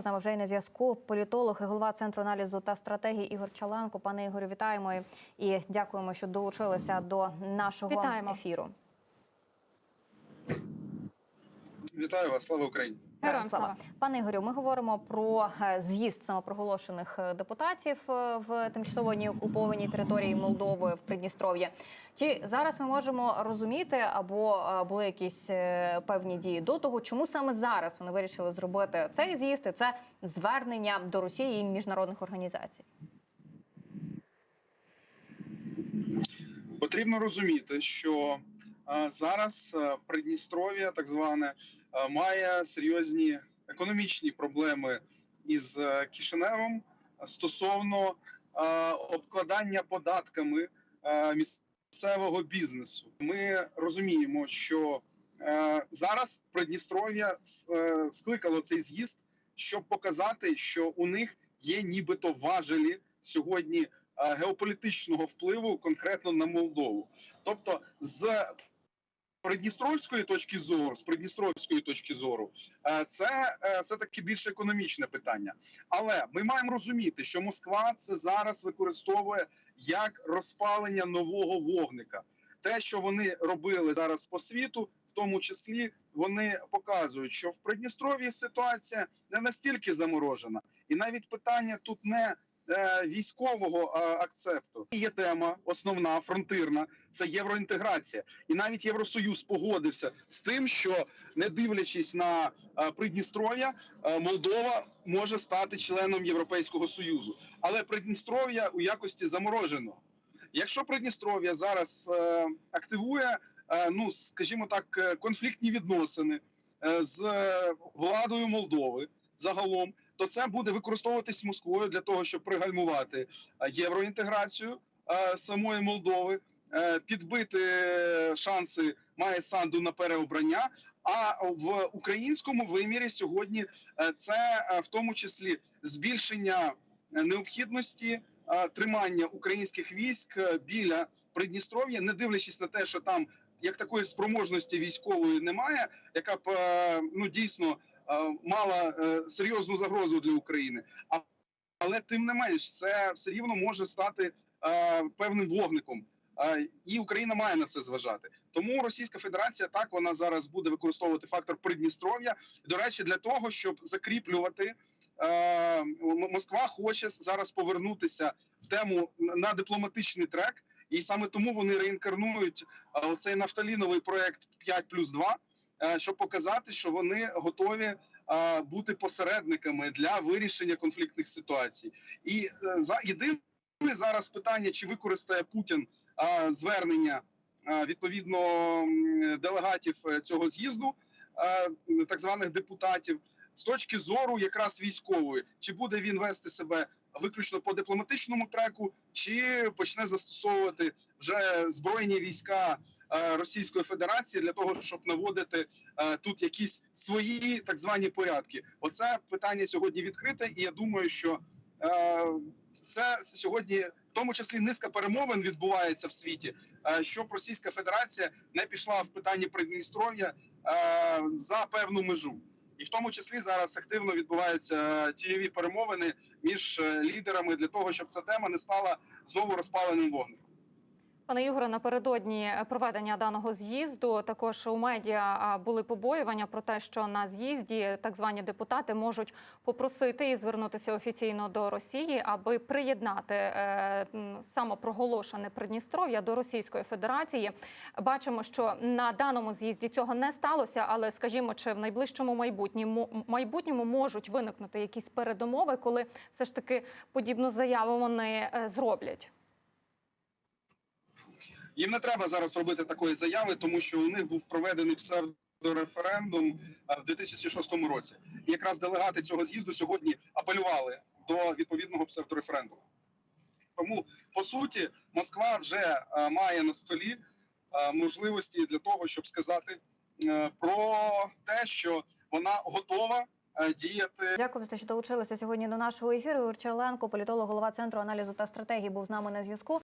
З нами вже й на зв'язку політолог і голова центру аналізу та стратегії Ігор Чаланко. Пане Ігорю, вітаємо і дякуємо, що долучилися до нашого Вітаємо. ефіру. Вітаю вас, слава Україні. Героям слава. Пане Ігорю, ми говоримо про е, з'їзд самопроголошених е, депутатів е, в тимчасово окупованій території Молдови в Придністров'ї. Чи зараз ми можемо розуміти або були якісь певні дії до того, чому саме зараз вони вирішили зробити цей з'їзд? І це звернення до Росії і міжнародних організацій? Потрібно розуміти, що зараз е, Придністров'я, так зване, е, має серйозні економічні проблеми із е, Кишиневом стосовно обкладання податками місцевого бізнесу. Ми розуміємо, що зараз Придністров'я скликало цей з'їзд, щоб показати, що у них є нібито важелі сьогодні геополітичного впливу конкретно на Молдову. Тобто, з Придністровської точки зору, з Придністровської точки зору, е, це все таки більш економічне питання. Але ми маємо розуміти, що Москва це зараз використовує як розпалення нового вогника. Те, що вони робили зараз по світу, в тому числі вони показують, що в Придністров'ї ситуація не настільки заморожена, і навіть питання тут не е, військового е, акцепту. Є тема основна фронтирна це євроінтеграція, і навіть Євросоюз погодився з тим, що не дивлячись на е, Придністров'я, е, Молдова може стати членом Європейського союзу, але Придністров'я у якості замороженого. Якщо Придністров'я зараз е, активує, е, ну скажімо так, е, конфліктні відносини е, з е, владою Молдови загалом, то це буде використовуватись Москвою для того, щоб пригальмувати е, євроінтеграцію е, самої Молдови, е, підбити шанси має Санду на переобрання. А в українському вимірі сьогодні це в тому числі збільшення необхідності тримання українських військ біля Придністров'я, не дивлячись на те, що там як такої спроможності військової немає, яка б ну дійсно мала е, серйозну загрозу для України. Але тим не менш, це все рівно може стати е, певним вогником. Е, і Україна має на це зважати. Тому Російська Федерація так вона зараз буде використовувати фактор Придністров'я. До речі, для того, щоб закріплювати е, Москва хоче зараз повернутися в тему на дипломатичний трек, і саме тому вони реінкарнують е, оцей нафталіновий проект 5 плюс 2, е, щоб показати, що вони готові е, бути посередниками для вирішення конфліктних ситуацій. І за єдине зараз питання, чи використає Путін звернення відповідно делегатів цього з'їзду, так званих депутатів, з точки зору якраз військової, чи буде він вести себе виключно по дипломатичному треку, чи почне застосовувати вже збройні війська е, Російської Федерації для того, щоб наводити е, тут якісь свої так звані порядки. Оце питання сьогодні відкрите, і я думаю, що е, це сьогодні, в тому числі, низка перемовин відбувається в світі, щоб Російська Федерація не пішла в питанні Придністров'я за певну межу. І в тому числі зараз активно відбуваються тіньові перемовини між е, лідерами для того, щоб ця тема не стала знову розпаленим вогником. Пане Ігоре, напередодні проведення даного з'їзду також у медіа були побоювання про те, що на з'їзді так звані депутати можуть попросити і звернутися офіційно до Росії, аби приєднати е, самопроголошене Придністров'я до Російської Федерації. Бачимо, що на даному з'їзді цього не сталося, але скажімо, чи в найближчому майбутньому майбутньому можуть виникнути якісь передумови, коли все ж таки подібну заяву вони е, зроблять. Їм не треба зараз робити такої заяви, тому що у них був проведений псевдореферендум е, в 2006 році. І якраз делегати цього з'їзду сьогодні апелювали до відповідного псевдореферендуму. Тому по суті Москва вже має на столі можливості для того, щоб сказати е, про те, що вона готова е, діяти Дякую, що долучилися сьогодні до нашого ефіру. Ігор Чаленко, політолог, голова центру аналізу та стратегії, був з нами на зв'язку.